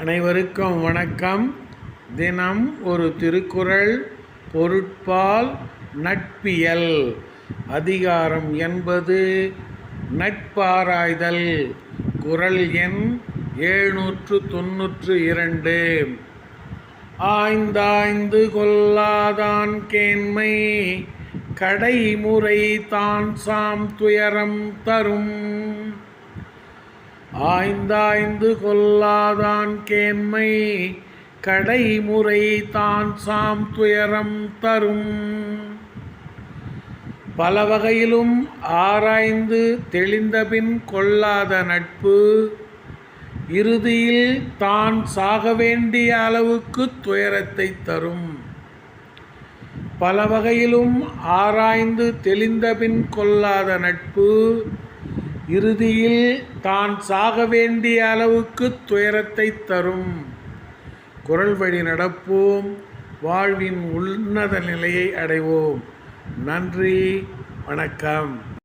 அனைவருக்கும் வணக்கம். தினம் ஒரு திருக்குறள் பொருட்பால் நட்பியல். அதிகாரம் என்பது நட்பாராய்தல். குறள் எண் எழுநூற்று தொன்னூற்று இரண்டு. ஆய்ந்தாய்ந்து கொல்லாதான் கேண்மை கடைமுறை தான் சாம் துயரம் தரும். ஆய்ந்தாய்ந்து கொல்லாதான் கேண்மை கடைமுறை தான் சாம் துயரம் தரும். பல வகையிலும் ஆராய்ந்து தெளிந்தபின் கொள்ளாத நட்பு இறுதியில் தான் சாக வேண்டிய அளவுக்கு துயரத்தை தரும். பல வகையிலும் ஆராய்ந்து தெளிந்தபின் கொள்ளாத நட்பு இறுதியில் தான் சாக வேண்டிய அளவுக்கு துயரத்தை தரும். குரல் வழி நடப்போம். வாழ்வின் உன்னத நிலையை அடைவோம். நன்றி. வணக்கம்.